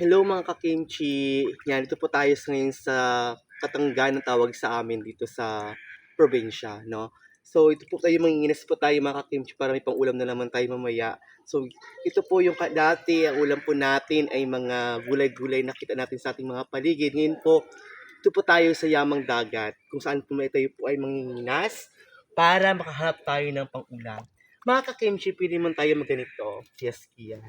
Hello mga ka-kimchi. Yan, dito po tayo ngayon sa Katanggan ng tawag sa amin dito sa probinsya, no? So, ito po tayo, manginginas po tayo mga ka-kimchi para may pang-ulam na naman tayo mamaya. So, ito po yung dati, ang ulam po natin ay mga gulay-gulay na kita natin sa ating mga paligid. Ngayon po, ito po tayo sa Yamang Dagat, kung saan po tayo po ay manginginas para makahanap tayo ng pang-ulam. Mga ka-kimchi, pili man tayo magganito. Yes, yes.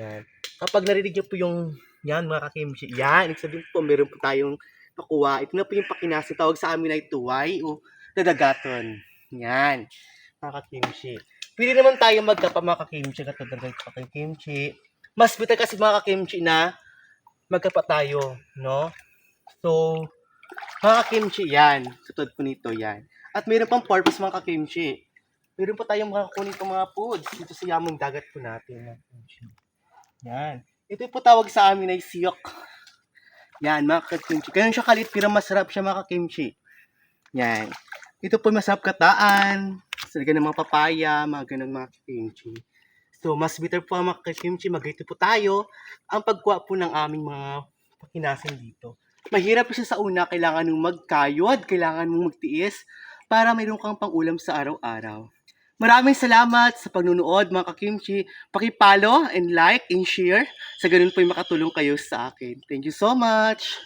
Yan. Kapag narinig niyo po yung yan mga kakimchi, yan, ibig sabihin po meron po tayong nakuha. Ito na po yung pakinasi. Tawag sa amin ay tuway o nadagaton. Yan, mga kakimchi. Pwede naman tayo magkapa mga kakimchi, katulad ng kakimchi. Mas better kasi mga kakimchi na magkapa tayo, no? So, mga kakimchi, yan. Katulad po nito, yan. At meron pang purpose mga kakimchi. Meron po tayong mga kukunin pang mga foods dito sa yamang dagat po natin. Mga kakimchi. Yan. Ito po tawag sa amin ay siyok. Yan, mga kakimchi. Ganun siya kalit, pero masarap siya mga kakimchi. Yan. Ito po masarap kataan. Salga ng mga papaya, mga ganun mga kakimchi. So, mas bitter po ang mga kakimchi. Magito po tayo ang pagkuha po ng aming mga pakinasan dito. Mahirap po siya sa una. Kailangan mong magkayod, kailangan mong magtiis para mayroon kang pang-ulam sa araw-araw. Maraming salamat sa pagnunood mga kakimchi. Pakipalo and like and share. Sa ganun po ay makatulong kayo sa akin. Thank you so much.